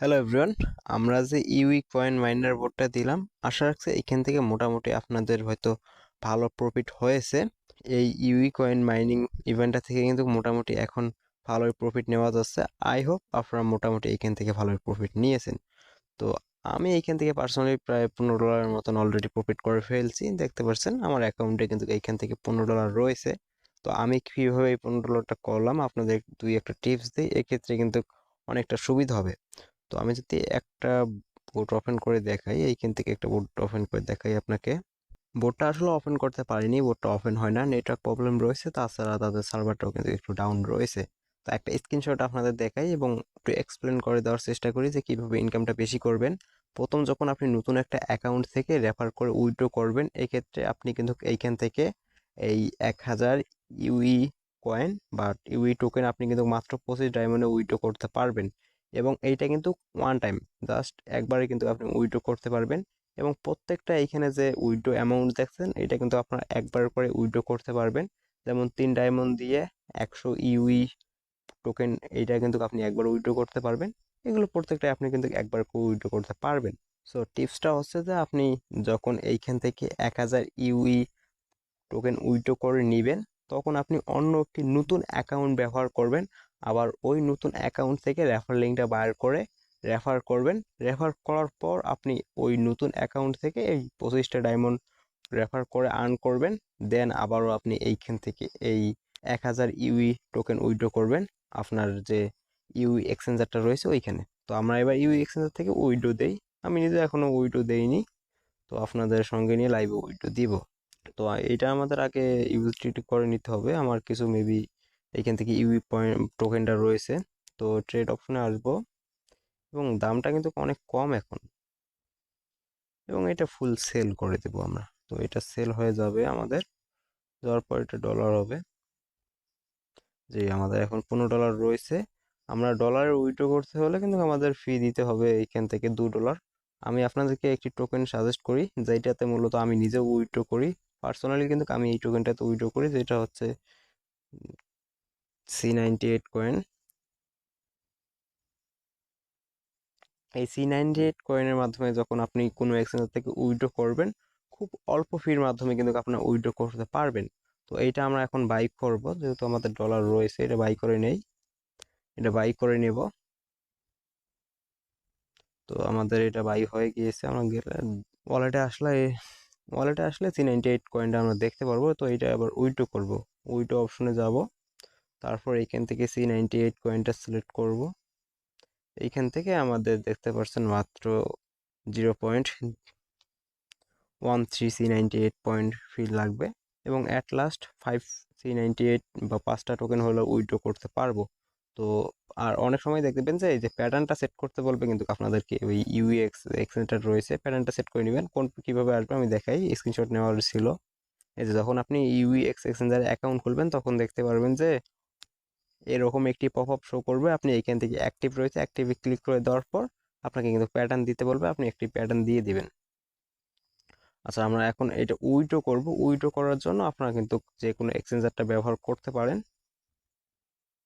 Hello everyone আমরা যে UE coin minor বোর্ডটা দিলাম, আশা রাখছি এখান থেকে মোটামুটি আপনাদের হয়তো ভালো প্রফিট হয়েছে। এই ইউই কয়েন মাইনিং ইভেন্টটা থেকে কিন্তু মোটামুটি এখন ভালোই প্রফিট নেওয়া যাচ্ছে। আই হোপ আপনারা মোটামুটি এখান থেকে ভালোই প্রফিট নিয়েছেন। তো আমি এইখান থেকে পার্সোনালি প্রায় পনেরো ডলারের মতন অলরেডি প্রফিট করে ফেলছি। দেখতে পাচ্ছেন, আমার অ্যাকাউন্টে কিন্তু এইখান থেকে পনেরো ডলার রয়েছে। তো আমি কীভাবে এই পনেরো ডলারটা করলাম, আপনাদের দুই একটা টিপস দিই, এক্ষেত্রে কিন্তু অনেকটা সুবিধা হবে। তো আমি যদি একটা বোট ওপেন করে দেখাই, এইখান থেকে একটা বোট ওপেন করে দেখাই আপনাকে। বোটটা আসলে ওপেন করতে পারিনি বোটটা ওপেন হয় না। নেটওয়ার্ক প্রবলেম রয়েছে, তাছাড়া তাদের সার্ভারটাও কিন্তু একটু ডাউন রয়েছে। তো একটা স্ক্রিনশট আপনাদের দেখাই এবং একটু এক্সপ্লেন করে দেওয়ার চেষ্টা করি যে কীভাবে ইনকামটা বেশি করবেন। প্রথম যখন আপনি নতুন একটা অ্যাকাউন্ট থেকে রেফার করে উইড্রো করবেন, এক্ষেত্রে আপনি কিন্তু এইখান থেকে এই এক হাজার ইউই কয়েন বা ইউই টোকেন আপনি কিন্তু মাত্র পঁচিশ ডায়মন্ডে উইথড্র করতে পারবেন। এবং এইটা কিন্তু ওয়ান টাইম জাস্ট একবারে কিন্তু আপনি উইড্রো করতে পারবেন। এবং প্রত্যেকটা এইখানে যে উইড্রো অ্যামাউন্ট দেখছেন, এটা কিন্তু আপনারা একবার করে উইড্রো করতে পারবেন। যেমন তিন ডায়মন্ড দিয়ে একশো ইউই টোকেন এইটা কিন্তু আপনি একবার উইথড্র করতে পারবেন। এগুলো প্রত্যেকটা আপনি কিন্তু একবার করে উইথড্র করতে পারবেন। সো টিপসটা হচ্ছে যে আপনি যখন এইখান থেকে এক হাজার ইউই টোকেন উইড্রো করে নেবেন, তখন আপনি অন্য একটি নতুন অ্যাকাউন্ট ব্যবহার করবেন। আবার ওই নতুন অ্যাকাউন্ট থেকে রেফার লিঙ্কটা বার করে রেফার করবেন। রেফার করার পর আপনি ওই নতুন অ্যাকাউন্ট থেকে এই পঁচিশটা ডায়মন্ড রেফার করে আর্ন করবেন। দেন আবারও আপনি এইখান থেকে এই এক হাজার ইউই টোকেন উইথড্র করবেন আপনার যে ইউই এক্সচেঞ্জারটা রয়েছে ওইখানে। তো আমরা এবার ইউই এক্সচেঞ্জার থেকে উইথড্র দেই। আমি নিজে এখনও উইথড্র দেইনি। তো আপনাদের সঙ্গে নিয়ে লাইভে উইথড্র দিব। তো এটা আমাদের আগে ইউজিটি করে নিতে হবে। আমার কিছু মেবি এইখান থেকে ইউই পয়েন্ট টোকেনটা রয়েছে। তো ট্রেড অপশনে আসব। এবং দামটা কিন্তু অনেক কম এখন। এবং এটা ফুল সেল করে দেব আমরা। তো এটা সেল হয়ে যাবে আমাদের। যাওয়ার পর এটা ডলার হবে। যে আমাদের এখন পনেরো ডলার রয়েছে। আমরা ডলারে উইথড্র করতে হলে কিন্তু আমাদের ফি দিতে হবে এইখান থেকে দু ডলার আমি আপনাদেরকে একটি টোকেন সাজেস্ট করি যেটাতে মূলত আমি নিজেও উইথড্র করি। পার্সোনালি কিন্তু আমি এই টোকেনটাতে উইথড্র করি, যেটা হচ্ছে সি নাইনটি এইট কয়েন এই সি নাইনটি এইট কয়েনের মাধ্যমে যখন আপনি কোনো এক্সচেঞ্জার থেকে উইড্রো করবেন, খুব অল্প ফির মাধ্যমে কিন্তু আপনার উইড্রো করতে পারবেন। তো এইটা আমরা এখন বাই করব, যেহেতু আমাদের ডলার রয়েছে, এটা বাই করে নেই। এটা বাই করে নেব। তো আমাদের এটা বাই হয়ে গিয়েছে, আমরা গেলে ওয়ালেটে আসলে ওয়ালেটে আসলে সি নাইনটি এইট কয়েনটা আমরা দেখতে পারব। তো এটা আবার উইথড্র করব। উইথড্র অপশনে যাব। তারপর এইখান থেকে সি নাইনটি এইট কয়েনটা সিলেক্ট করব। এইখান থেকে আমাদের দেখতে পাচ্ছেন মাত্র zero point one three C ninety eight point fee লাগবে এবং at last five C ninety eight বা পাঁচটা টোকেন হলে উইথড্র করতে পারব। তো আর অনেক সময় দেখবেন যে এই যে প্যাটার্নটা সেট করতে বলবে কিন্তু আপনাদেরকে ওই ইউএক্স এক্সেন্টার রয়েছে প্যাটার্নটা সেট করে নেবেন। কোন কীভাবে আসবে আমি দেখাই স্ক্রিনশট নেওয়ার ছিল। এই যে যখন আপনি ইউএক্স এক্সচেঞ্জারে অ্যাকাউন্ট খুলবেন তখন দেখতে পারবেন যে এরকম একটি পপ আপ শো করবে। আপনি এখান থেকে অ্যাক্টিভ রয়েছে অ্যাক্টিভে ক্লিক করে দেওয়ার পর আপনাকে কিন্তু প্যাটার্ন দিতে বলবে, আপনি একটি প্যাটার্ন দিয়ে দিবেন। আচ্ছা আমরা এখন এটা উইড্রো করব। উইড্রো করার জন্য আপনারা কিন্তু যে কোনো এক্সচেঞ্জারটা ব্যবহার করতে পারেন।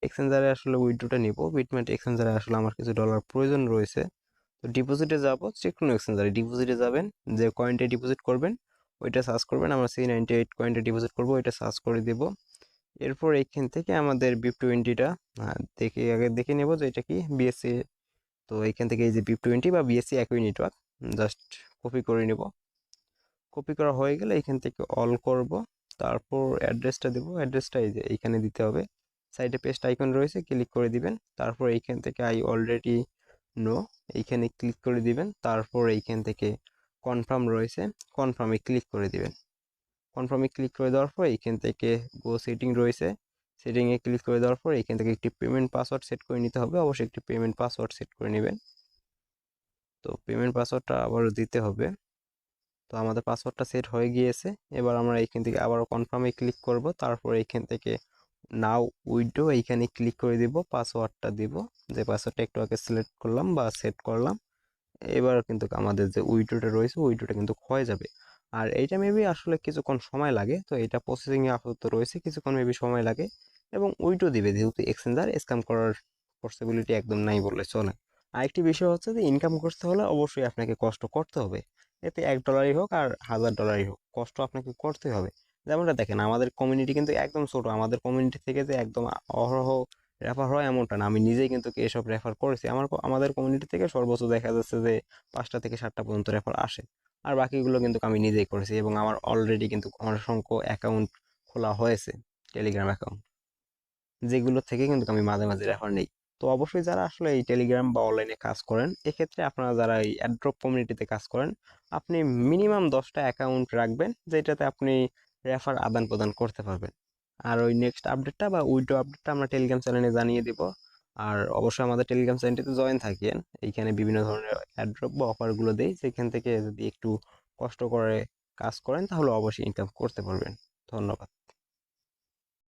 এক্সচেঞ্জারে আসলে উইড্রোটা নিব। বিটমেন্ট এক্সচেঞ্জারে আসলে আমার কিছু ডলার প্রয়োজন রয়েছে। তো ডিপোজিটে যাব যে কোনো এক্সচেঞ্জারে ডিপোজিটে যাবেন, যে কয়েনটা ডিপোজিট করবেন, ওইটা সার্চ করবেন। আমরা সি নাইনটি এইট কয়েনটা ডিপোজিট করব, ওইটা সার্চ করে দেব। এরপর এইখান থেকে আমাদের বিপ টোয়েন্টিটা দেখে, আগে দেখে নেব যে এটা কি? বিএসসি তো এইখান থেকে এই যে বিপ টোয়েন্টি বা বিএসসি একই নেটওয়ার্ক জাস্ট কপি করে নেব। কপি করা হয়ে গেলে এইখান থেকে অল করব। তারপর অ্যাড্রেসটা দেবো। অ্যাড্রেসটা এই যে এইখানে দিতে হবে। সাইডে পেস্ট আইকন রয়েছে ক্লিক করে দিবেন। তারপর এইখান থেকে আই অলরেডি নো এইখানে ক্লিক করে দিবেন। তারপর এইখান থেকে কনফার্ম রয়েছে। কনফার্মে ক্লিক করে দিবেন। কনফার্মে ক্লিক করে দেওয়ার পর এইখান থেকে গো সেটিং রয়েছে। সেটিংয়ে ক্লিক করে দেওয়ার পর এইখান থেকে একটি পেমেন্ট পাসওয়ার্ড সেট করে নিতে হবে। অবশ্যই একটি পেমেন্ট পাসওয়ার্ড সেট করে নেবেন। তো পেমেন্ট পাসওয়ার্ডটা আবারও দিতে হবে। তো আমাদের পাসওয়ার্ডটা সেট হয়ে গিয়েছে। এবার আমরা এইখান থেকে আবারও কনফার্মে ক্লিক করব। তারপর এইখান থেকে নাও উইডো এইখানে ক্লিক করে দিব পাসওয়ার্ডটা দিব। যে পাসওয়ার্ডটা একটু আগে সিলেক্ট করলাম বা সেট করলাম। এবার কিন্তু আমাদের যে উইডোটা রয়েছে উইডোটা কিন্তু হয়ে যাবে। আর এইটা মেবি আসলে কিছুক্ষণ সময় লাগে। তো এটা প্রসেসিংয়ে আপাতত রয়েছে, কিছুক্ষণ মেবি সময় লাগে এবং উইডো দিবে যেহেতু এক্সচেঞ্জার স্ক্যাম করার পসিবিলিটি একদম নাই বললে চলে। আরেকটি বিষয় হচ্ছে যে ইনকাম করতে হলে অবশ্যই আপনাকে কষ্ট করতে হবে। এতে এক ডলারই হোক আর হাজার ডলারই হোক, কষ্ট আপনাকে করতে হবে। যেমনটা দেখেন, আমাদের কমিউনিটি কিন্তু একদম ছোট। আমাদের কমিউনিটি থেকে যে একদম অহরহ রেফার হয় এমনটা না। আমি নিজেই কিন্তু এসব রেফার করেছি। আমার আমাদের কমিউনিটি থেকে সর্বোচ্চ দেখা যাচ্ছে যে পাঁচটা থেকে সাতটা পর্যন্ত রেফার আসে। আর বাকিগুলো কিন্তু আমি নিজেই করেছি এবং আমার অলরেডি কিন্তু অসংখ্য অ্যাকাউন্ট খোলা হয়েছে টেলিগ্রাম অ্যাকাউন্ট যেগুলো থেকে কিন্তু আমি মাঝে মাঝে রেফার নেই। তো অবশ্যই যারা আসলে এই টেলিগ্রাম বা অনলাইনে কাজ করেন, এক্ষেত্রে আপনারা যারা এই অ্যাড্রপ কমিউনিটিতে কাজ করেন, আপনি মিনিমাম দশটা অ্যাকাউন্ট রাখবেন, যেটাতে আপনি রেফার আদান প্রদান করতে পারবেন। আর ওই নেক্সট আপডেটটা বা উইডো আপডেটটা আমরা টেলিগ্রাম চ্যানেলে জানিয়ে দিব। আর অবশ্যই আমাদের টেলিগ্রাম চ্যানেলটিতে জয়েন থাকেন। এইখানে বিভিন্ন ধরনের অ্যাড্রপ বা অফারগুলো দেই। সেখান থেকে যদি একটু কষ্ট করে কাজ করেন, তাহলে অবশ্যই ইনকাম করতে পারবেন। ধন্যবাদ।